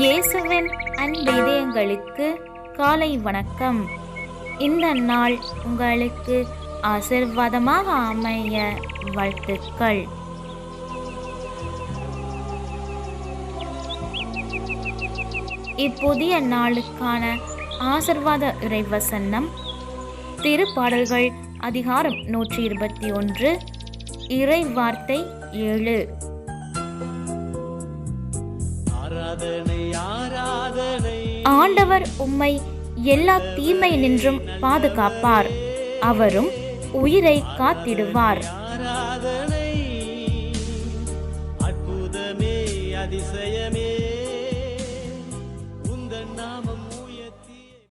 இயேசுவின் அன்பு இதயங்களுக்கு காலை வணக்கம். இந்த நாள் உங்களுக்கு ஆசிர்வாதமாக அமைய வாழ்த்துக்கள். இப்புதிய நாளுக்கான ஆசிர்வாத இறைவசன்னம் திருப்பாடல்கள் அதிகாரம் நூற்றி இருபத்தி ஒன்று இறை வார்த்தை ஏழு. ஆண்டவர் உம்மை எல்லா தீமை நின்றும் பாதுகாப்பார். அவரும் உயிரை காத்திடுவார். அதிசயமே. நாம